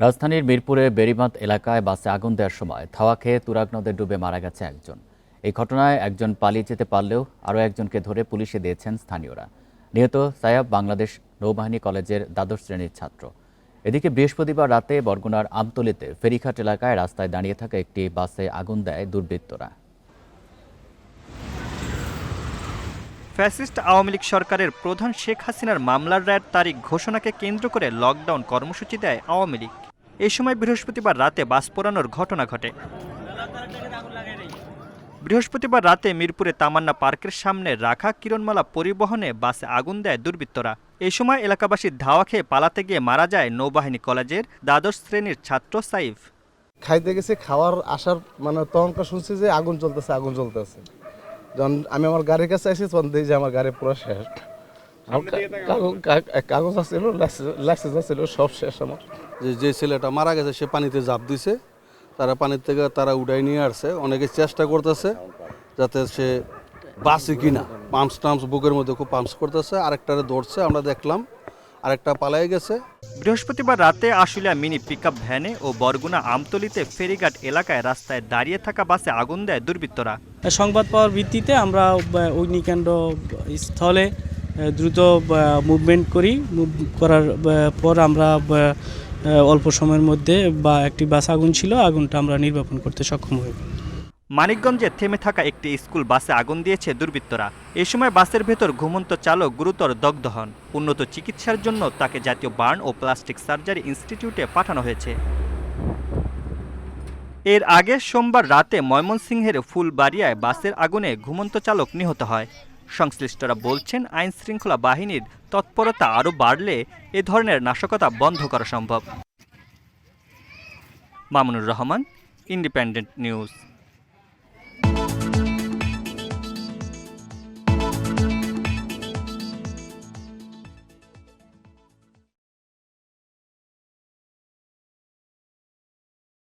রাজধানীর মিরপুরে বেরিমাত এলাকায় বাসে আগুন দেওয়ার সময় থাওয়া খেয়ে তুরাগ নদে ডুবে মারা গেছে একজন। এই ঘটনায় একজন পালিয়ে যেতে পারলেও আরও একজনকে ধরে পুলিশে দিয়েছেন স্থানীয়রা। নিহত সায়াব বাংলাদেশ নৌবাহিনী কলেজের দ্বাদশ শ্রেণির ছাত্র। এদিকে বৃহস্পতিবার রাতে বরগুনার আমতলিতে ফেরিঘাট এলাকায় রাস্তায় দাঁড়িয়ে থাকা একটি বাসে আগুন দেয় দুর্বৃত্তরা। ফ্যাসিস্ট আওয়ামী লীগ সরকারের প্রধান শেখ হাসিনার মামলার রায়ের তারিখ ঘোষণাকে কেন্দ্র করে লকডাউন কর্মসূচি দেয় আওয়ামী লীগ। এই সময় বৃহস্পতিবার রাতে বাস পোড়ানোর ঘটনা ঘটে। বৃহস্পতিবার রাতে মিরপুরে তামান্না পার্কের সামনে রাখা কিরণমালা পরিবহনে বাসে আগুন দেয় দুর্বৃত্তরা। এই সময় এলাকাবাসী ধাওয়া খেয়ে পালাতে গিয়ে মারা যায় নৌবাহিনী কলেজের দ্বাদশ শ্রেণির ছাত্র সাইফ। খাইতে গেছে, খাওয়ার আসার মানে তখনকার শুনছি যে আগুন জ্বলতেছে আগুন জ্বলতেছে। যখন আমি আমার গাড়ির কাছে আসি তখন দেখি যে আমার গাড়ি পুরো শেষ। কাগজ- আছিল লাইসেন্স আছিল সব শেষ আমার। যে যে ছেলেটা মারা গেছে সে পানিতে জাপ দিছে। তারা পানির থেকে তারা উঠাই নিয়ে আসছে। অনেকে চেষ্টা করতেছে যাতে সে বাসে কিনা। পাম্পস টাম্পস বুকের মধ্যে খুব পাম্পস করতেছে। আরেকটারে দৌড়ছে আমরা দেখলাম। আরেকটা পালাই গেছে। বৃহস্পতিবার রাতে আশুলিয়া মিনি পিকআপ ভ্যানে ও বরগুনা আমতলিতে ফেরিঘাট এলাকায় রাস্তায় দাঁড়িয়ে থাকা বাসে আগুন দেয় দুর্বৃত্তরা। সংবাদ পাওয়ার ভিত্তিতে আমরা অগ্নিকাণ্ড স্থলে দ্রুত মুভমেন্ট করি। মুভ করার পর আমরা অল্প সময়ের মধ্যে বা একটি বাস আগুন ছিল, আগুনটা আমরা নির্বাপন করতে সক্ষম হই। মানিকগঞ্জে থেমে থাকা একটি স্কুল বাসে আগুন দিয়েছে দুর্বৃত্তরা। এই সময় বাসের ভেতর ঘুমন্ত চালক গুরুতর দগ্ধ হন। উন্নত চিকিৎসার জন্য তাকে জাতীয় বার্ন ও প্লাস্টিক সার্জারি ইনস্টিটিউটে পাঠানো হয়েছে। এর আগে সোমবার রাতে ময়মনসিংহের ফুলবাড়িয়ায় বাসের আগুনে ঘুমন্ত চালক নিহত হয়। সংশ্লিষ্টরা বলছেন, আইন শৃঙ্খলা বাহিনীর তৎপরতা আরও বাড়লে এ ধরনের নাশকতা বন্ধ করা সম্ভব। Mamunur Rahman, independent news.